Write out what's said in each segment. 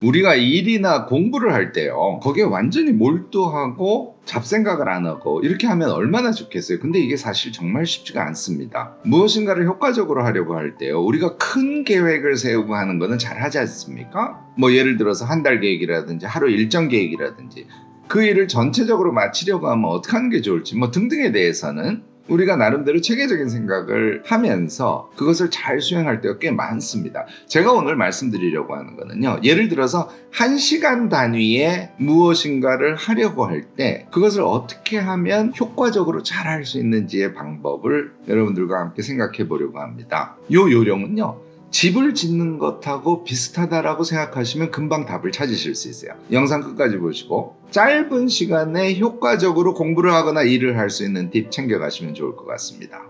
우리가 일이나 공부를 할 때요. 거기에 완전히 몰두하고 잡생각을 안 하고 이렇게 하면 얼마나 좋겠어요. 근데 이게 사실 정말 쉽지가 않습니다. 무엇인가를 효과적으로 하려고 할 때요. 우리가 큰 계획을 세우고 하는 거는 잘 하지 않습니까? 뭐 예를 들어서 한 달 계획이라든지 하루 일정 계획이라든지 그 일을 전체적으로 마치려고 하면 어떻게 하는 게 좋을지 뭐 등등에 대해서는 우리가 나름대로 체계적인 생각을 하면서 그것을 잘 수행할 때가 꽤 많습니다. 제가 오늘 말씀드리려고 하는 거는요. 예를 들어서 한 시간 단위의 무엇인가를 하려고 할 때 그것을 어떻게 하면 효과적으로 잘 할 수 있는지의 방법을 여러분들과 함께 생각해 보려고 합니다. 요 요령은요. 집을 짓는 것하고 비슷하다라고 생각하시면 금방 답을 찾으실 수 있어요. 영상 끝까지 보시고 짧은 시간에 효과적으로 공부를 하거나 일을 할 수 있는 팁 챙겨가시면 좋을 것 같습니다.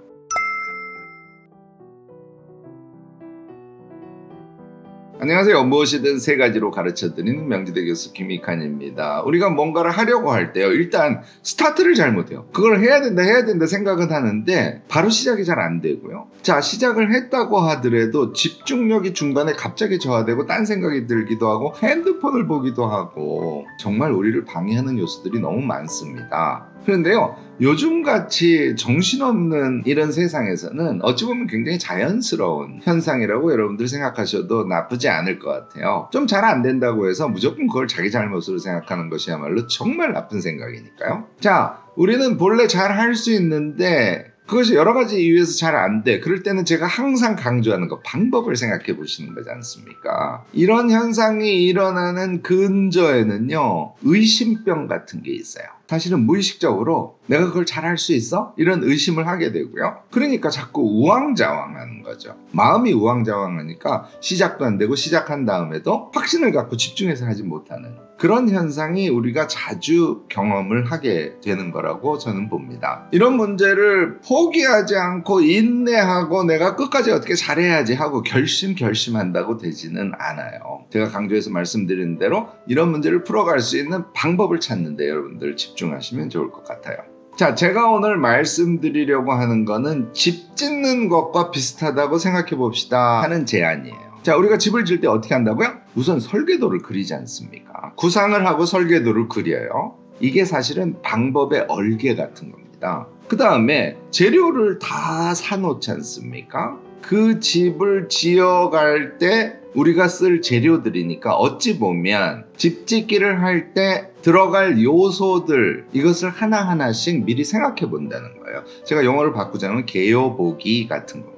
안녕하세요. 무엇이든 세 가지로 가르쳐 드리는 명지대 교수 김익환입니다. 우리가 뭔가를 하려고 할 때요. 일단 스타트를 잘못해요. 그걸 해야 된다, 해야 된다 생각은 하는데 바로 시작이 잘 안 되고요. 자, 시작을 했다고 하더라도 집중력이 중간에 갑자기 저하되고 딴 생각이 들기도 하고 핸드폰을 보기도 하고 정말 우리를 방해하는 요소들이 너무 많습니다. 그런데요, 요즘같이 정신없는 이런 세상에서는 어찌 보면 굉장히 자연스러운 현상이라고 여러분들 생각하셔도 나쁘지 않을 것 같아요. 좀 잘 안 된다고 해서 무조건 그걸 자기 잘못으로 생각하는 것이야말로 정말 나쁜 생각이니까요. 자, 우리는 본래 잘 할 수 있는데 그것이 여러 가지 이유에서 잘 안 돼. 그럴 때는 제가 항상 강조하는 거 방법을 생각해 보시는 거지 않습니까? 이런 현상이 일어나는 근저에는요, 의심병 같은 게 있어요. 사실은 무의식적으로 내가 그걸 잘할 수 있어? 이런 의심을 하게 되고요. 그러니까 자꾸 우왕좌왕하는 거죠. 마음이 우왕좌왕하니까 시작도 안 되고 시작한 다음에도 확신을 갖고 집중해서 하지 못하는 그런 현상이 우리가 자주 경험을 하게 되는 거라고 저는 봅니다. 이런 문제를 포 기하지 않고 인내하고 내가 끝까지 어떻게 잘해야지 하고 결심 결심한다고 되지는 않아요. 제가 강조해서 말씀드린 대로 이런 문제를 풀어갈 수 있는 방법을 찾는데 여러분들 집중하시면 좋을 것 같아요. 자, 제가 오늘 말씀드리려고 하는 거는 집 짓는 것과 비슷하다고 생각해 봅시다 하는 제안이에요. 자, 우리가 집을 지을 때 어떻게 한다고요? 우선 설계도를 그리지 않습니까? 구상을 하고 설계도를 그려요. 이게 사실은 방법의 얼개 같은 겁니다. 그 다음에 재료를 다 사놓지 않습니까? 그 집을 지어갈 때 우리가 쓸 재료들이니까 어찌 보면 집 짓기를 할 때 들어갈 요소들 이것을 하나하나씩 미리 생각해 본다는 거예요. 제가 용어를 바꾸자면 개요보기 같은 겁니다.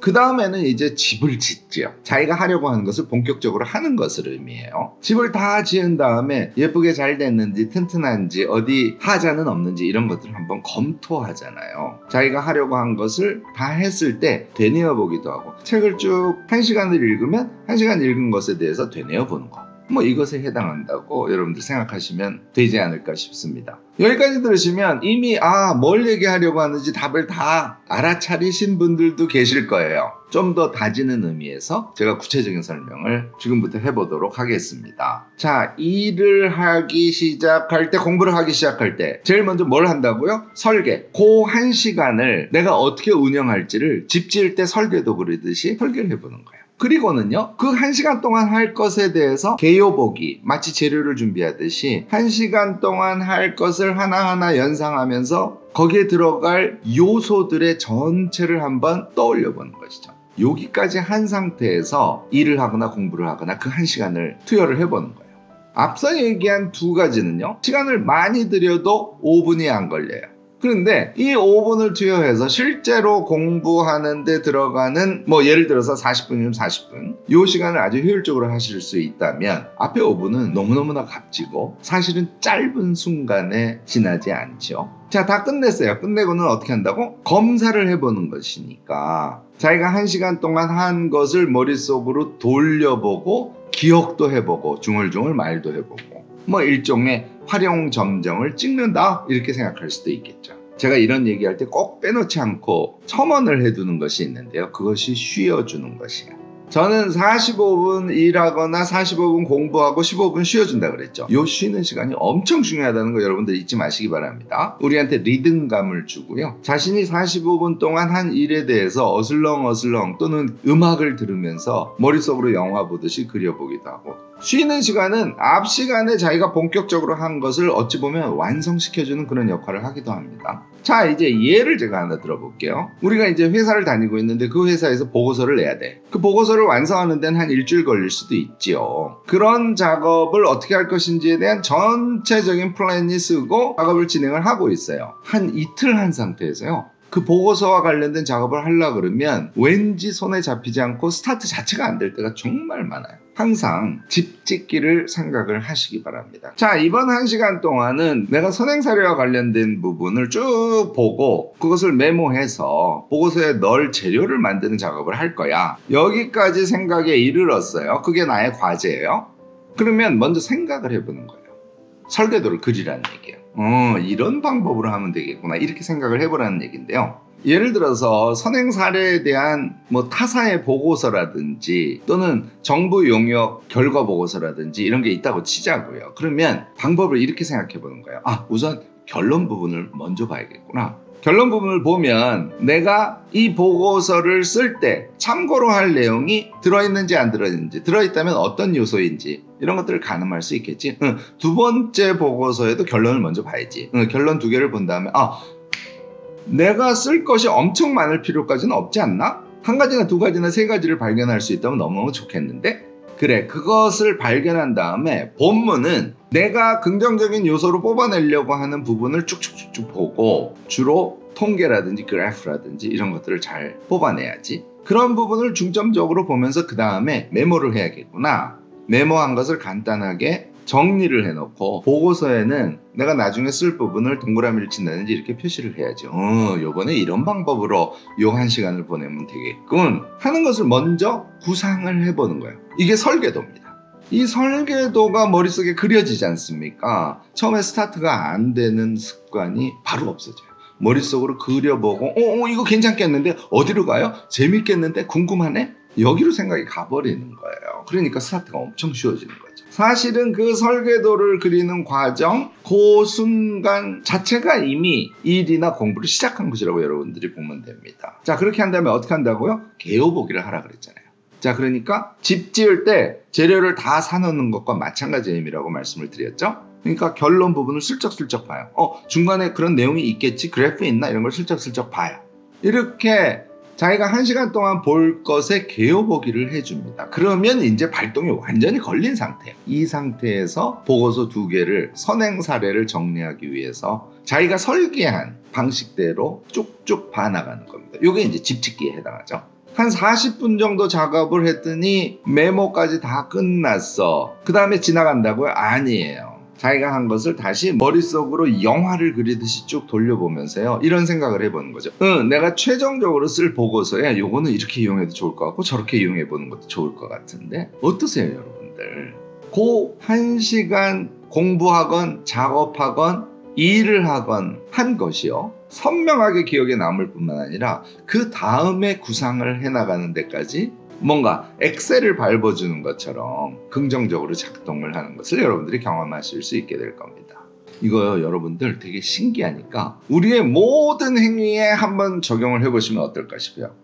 그 다음에는 이제 집을 짓죠. 자기가 하려고 하는 것을 본격적으로 하는 것을 의미해요. 집을 다 지은 다음에 예쁘게 잘 됐는지 튼튼한지 어디 하자는 없는지 이런 것들을 한번 검토하잖아요. 자기가 하려고 한 것을 다 했을 때 되뇌어 보기도 하고 책을 쭉 한 시간을 읽으면 한 시간 읽은 것에 대해서 되뇌어 보는 거. 뭐 이것에 해당한다고 여러분들 생각하시면 되지 않을까 싶습니다. 여기까지 들으시면 이미 아 뭘 얘기하려고 하는지 답을 다 알아차리신 분들도 계실 거예요. 좀 더 다지는 의미에서 제가 구체적인 설명을 지금부터 해보도록 하겠습니다. 자, 일을 하기 시작할 때, 공부를 하기 시작할 때, 제일 먼저 뭘 한다고요? 설계. 그 한 시간을 내가 어떻게 운영할지를 집 지을 때 설계도 그리듯이 설계를 해보는 거예요. 그리고는요, 그 한 시간 동안 할 것에 대해서 개요보기, 마치 재료를 준비하듯이 한 시간 동안 할 것을 하나하나 연상하면서 거기에 들어갈 요소들의 전체를 한번 떠올려 보는 것이죠. 여기까지 한 상태에서 일을 하거나 공부를 하거나 그 한 시간을 투여를 해보는 거예요. 앞서 얘기한 두 가지는요, 시간을 많이 들여도 5분이 안 걸려요. 그런데 이 5분을 투여해서 실제로 공부하는데 들어가는 뭐 예를 들어서 40분이면 40분 이 시간을 아주 효율적으로 하실 수 있다면 앞에 5분은 너무너무나 값지고 사실은 짧은 순간에 지나지 않죠. 자, 다 끝냈어요. 끝내고는 어떻게 한다고? 검사를 해보는 것이니까 자기가 한 시간 동안 한 것을 머릿속으로 돌려보고 기억도 해보고 중얼중얼 말도 해보고 뭐 일종의 활용 점정을 찍는다 이렇게 생각할 수도 있겠죠. 제가 이런 얘기할 때 꼭 빼놓지 않고 첨언을 해두는 것이 있는데요. 그것이 쉬어주는 것이에요. 저는 45분 일하거나 45분 공부하고 15분 쉬어준다 그랬죠. 요 쉬는 시간이 엄청 중요하다는 거 여러분들 잊지 마시기 바랍니다. 우리한테 리듬감을 주고요. 자신이 45분 동안 한 일에 대해서 어슬렁어슬렁 또는 음악을 들으면서 머릿속으로 영화 보듯이 그려보기도 하고 쉬는 시간은 앞 시간에 자기가 본격적으로 한 것을 어찌 보면 완성시켜주는 그런 역할을 하기도 합니다. 자, 이제 예를 제가 하나 들어볼게요. 우리가 이제 회사를 다니고 있는데 그 회사에서 보고서를 내야 돼. 그 보고서를 완성하는 데는 한 일주일 걸릴 수도 있지요. 그런 작업을 어떻게 할 것인지에 대한 전체적인 플랜이 쓰고 작업을 진행을 하고 있어요. 한 이틀 한 상태에서요. 그 보고서와 관련된 작업을 하려 그러면 왠지 손에 잡히지 않고 스타트 자체가 안 될 때가 정말 많아요. 항상 집 짓기를 생각을 하시기 바랍니다. 자, 이번 한 시간 동안은 내가 선행사례와 관련된 부분을 쭉 보고 그것을 메모해서 보고서에 넣을 재료를 만드는 작업을 할 거야. 여기까지 생각에 이르렀어요. 그게 나의 과제예요. 그러면 먼저 생각을 해보는 거예요. 설계도를 그리라는 얘기예요. 어, 이런 방법으로 하면 되겠구나. 이렇게 생각을 해보라는 얘기인데요. 예를 들어서 선행 사례에 대한 뭐 타사의 보고서라든지 또는 정부 용역 결과 보고서라든지 이런 게 있다고 치자고요. 그러면 방법을 이렇게 생각해 보는 거예요. 아, 우선 결론 부분을 먼저 봐야겠구나. 결론 부분을 보면 내가 이 보고서를 쓸 때 참고로 할 내용이 들어있는지 안 들어있는지 들어있다면 어떤 요소인지 이런 것들을 가늠할 수 있겠지. 응, 두 번째 보고서에도 결론을 먼저 봐야지. 응, 결론 두 개를 본 다음에 아 내가 쓸 것이 엄청 많을 필요까지는 없지 않나? 한 가지나 두 가지나 세 가지를 발견할 수 있다면 너무 좋겠는데? 그래, 그것을 발견한 다음에 본문은 내가 긍정적인 요소로 뽑아내려고 하는 부분을 쭉쭉쭉쭉 보고 주로 통계라든지 그래프라든지 이런 것들을 잘 뽑아내야지. 그런 부분을 중점적으로 보면서 그 다음에 메모를 해야겠구나. 메모한 것을 간단하게 정리를 해놓고 보고서에는 내가 나중에 쓸 부분을 동그라미를 친다든지 이렇게 표시를 해야죠. 어, 요번에 이런 방법으로 요 한 시간을 보내면 되겠군 하는 것을 먼저 구상을 해보는 거예요. 이게 설계도입니다. 이 설계도가 머릿속에 그려지지 않습니까? 처음에 스타트가 안 되는 습관이 바로 없어져요. 머릿속으로 그려보고 어, 어 이거 괜찮겠는데 어디로 가요? 재밌겠는데 궁금하네? 여기로 생각이 가버리는 거예요. 그러니까 스타트가 엄청 쉬워지는 거죠. 사실은 그 설계도를 그리는 과정, 그 순간 자체가 이미 일이나 공부를 시작한 것이라고 여러분들이 보면 됩니다. 자, 그렇게 한다면 어떻게 한다고요? 개요보기를 하라 그랬잖아요. 자, 그러니까 집 지을 때 재료를 다 사놓는 것과 마찬가지 의미라고 말씀을 드렸죠. 그러니까 결론 부분을 슬쩍슬쩍 봐요. 어, 중간에 그런 내용이 있겠지? 그래프 있나? 이런 걸 슬쩍슬쩍 봐요. 이렇게 자기가 한 시간 동안 볼 것에 개요보기를 해줍니다. 그러면 이제 발동이 완전히 걸린 상태예요. 이 상태에서 보고서 두 개를 선행 사례를 정리하기 위해서 자기가 설계한 방식대로 쭉쭉 봐나가는 겁니다. 이게 이제 집짓기에 해당하죠. 한 40분 정도 작업을 했더니 메모까지 다 끝났어. 그 다음에 지나간다고요? 아니에요. 자기가 한 것을 다시 머릿속으로 영화를 그리듯이 쭉 돌려보면서요. 이런 생각을 해보는 거죠. 응, 내가 최종적으로 쓸 보고서에 요거는 이렇게 이용해도 좋을 것 같고 저렇게 이용해보는 것도 좋을 것 같은데 어떠세요, 여러분들? 그한 시간 공부하건 작업하건 일을 하건 한 것이요. 선명하게 기억에 남을 뿐만 아니라 그 다음에 구상을 해나가는 데까지 뭔가 엑셀을 밟아주는 것처럼 긍정적으로 작동을 하는 것을 여러분들이 경험하실 수 있게 될 겁니다. 이거요, 여러분들 되게 신기하니까 우리의 모든 행위에 한번 적용을 해보시면 어떨까 싶어요.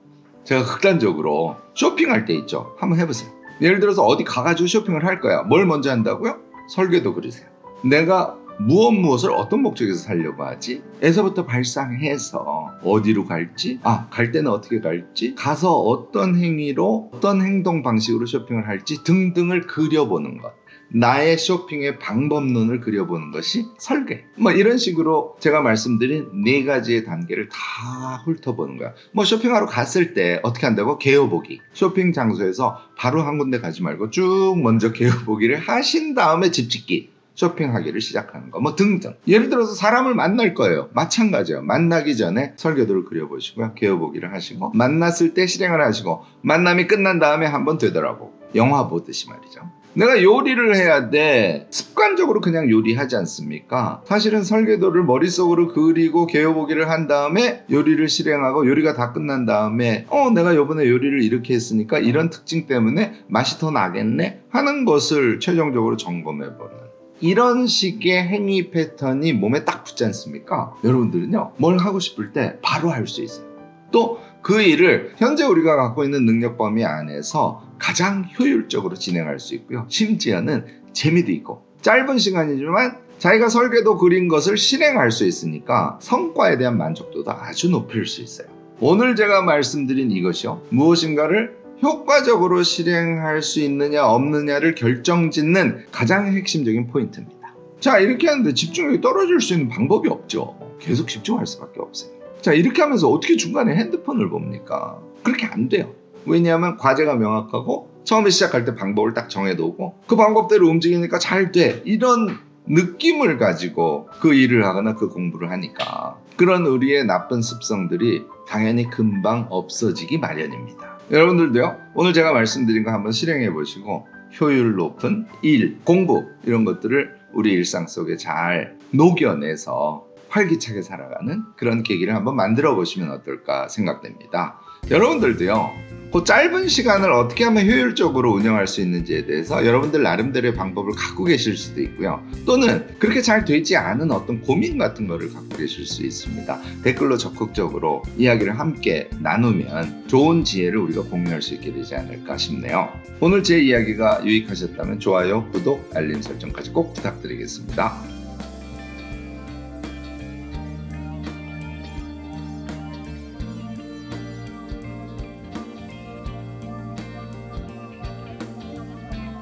제가 극단적으로 쇼핑할 때 있죠. 한번 해보세요. 예를 들어서 어디 가가지고 쇼핑을 할 거야. 뭘 먼저 한다고요? 설계도 그리세요. 내가 무엇 무엇을 어떤 목적에서 살려고 하지? 에서부터 발상해서 어디로 갈지, 아, 갈 때는 어떻게 갈지, 가서 어떤 행위로, 어떤 행동 방식으로 쇼핑을 할지 등등을 그려보는 것. 나의 쇼핑의 방법론을 그려보는 것이 설계. 뭐 이런 식으로 제가 말씀드린 네 가지의 단계를 다 훑어보는 거야. 뭐 쇼핑하러 갔을 때 어떻게 한다고? 개요보기. 쇼핑 장소에서 바로 한 군데 가지 말고 쭉 먼저 개요보기를 하신 다음에 집 짓기. 쇼핑하기를 시작하는 거, 뭐 등등. 예를 들어서 사람을 만날 거예요. 마찬가지예요. 만나기 전에 설계도를 그려보시고요. 개요보기를 하시고, 만났을 때 실행을 하시고, 만남이 끝난 다음에 한번 되더라고. 영화 보듯이 말이죠. 내가 요리를 해야 돼. 습관적으로 그냥 요리하지 않습니까? 사실은 설계도를 머릿속으로 그리고 개요보기를 한 다음에 요리를 실행하고 요리가 다 끝난 다음에 어 내가 요번에 요리를 이렇게 했으니까 이런 특징 때문에 맛이 더 나겠네 하는 것을 최종적으로 점검해보는 이런 식의 행위 패턴이 몸에 딱 붙지 않습니까? 여러분들은요, 뭘 하고 싶을 때 바로 할 수 있어요. 또 그 일을 현재 우리가 갖고 있는 능력 범위 안에서 가장 효율적으로 진행할 수 있고요. 심지어는 재미도 있고 짧은 시간이지만 자기가 설계도 그린 것을 실행할 수 있으니까 성과에 대한 만족도도 아주 높일 수 있어요. 오늘 제가 말씀드린 이것이요. 무엇인가를 효과적으로 실행할 수 있느냐 없느냐를 결정짓는 가장 핵심적인 포인트입니다. 자 이렇게 하는데 집중력이 떨어질 수 있는 방법이 없죠. 계속 집중할 수밖에 없어요. 자 이렇게 하면서 어떻게 중간에 핸드폰을 봅니까? 그렇게 안 돼요. 왜냐하면 과제가 명확하고 처음에 시작할 때 방법을 딱 정해놓고 그 방법대로 움직이니까 잘 돼. 이런 느낌을 가지고 그 일을 하거나 그 공부를 하니까 그런 우리의 나쁜 습성들이 당연히 금방 없어지기 마련입니다. 여러분들도요, 오늘 제가 말씀드린 거 한번 실행해 보시고 효율 높은 일, 공부 이런 것들을 우리 일상 속에 잘 녹여내서 활기차게 살아가는 그런 계기를 한번 만들어 보시면 어떨까 생각됩니다. 여러분들도요, 그 짧은 시간을 어떻게 하면 효율적으로 운영할 수 있는지에 대해서 여러분들 나름대로의 방법을 갖고 계실 수도 있고요. 또는 그렇게 잘 되지 않은 어떤 고민 같은 거를 갖고 계실 수 있습니다. 댓글로 적극적으로 이야기를 함께 나누면 좋은 지혜를 우리가 공유할 수 있게 되지 않을까 싶네요. 오늘 제 이야기가 유익하셨다면 좋아요, 구독, 알림 설정까지 꼭 부탁드리겠습니다.